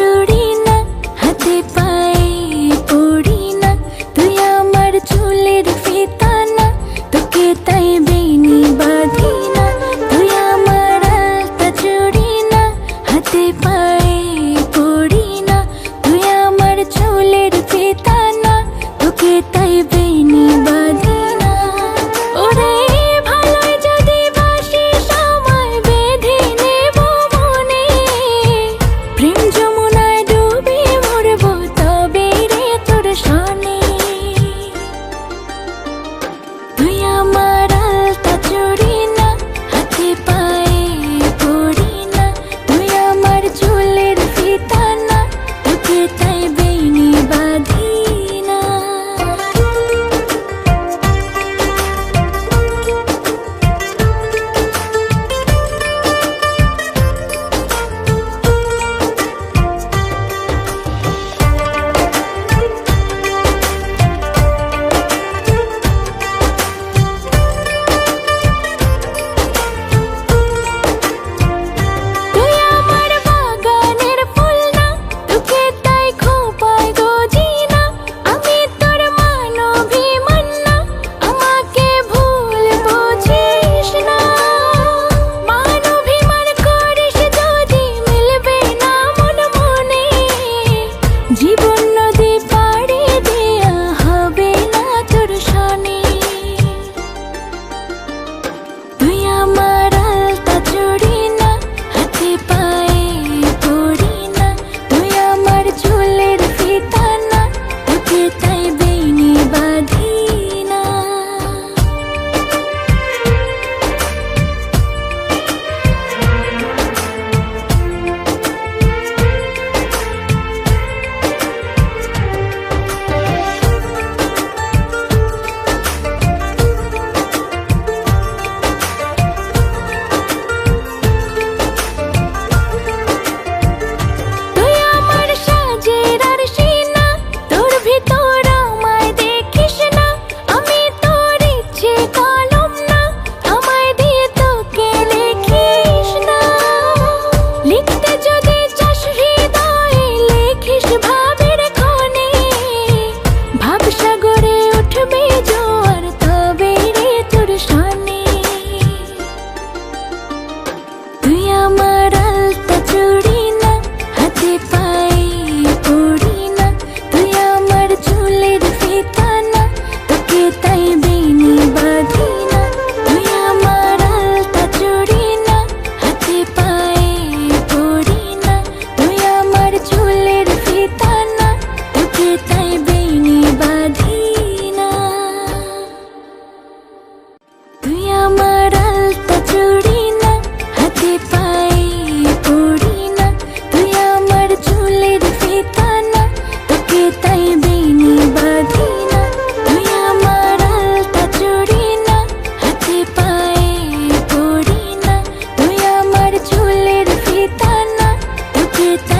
জুড়ি না হাতে পায়ে পড়ি না তুই আমার চুলের ফিতা না তোকে তাই বেনি বাঁধি না তুই আমার আলতা জুড়ি না হাতে পায়ে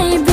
Baby.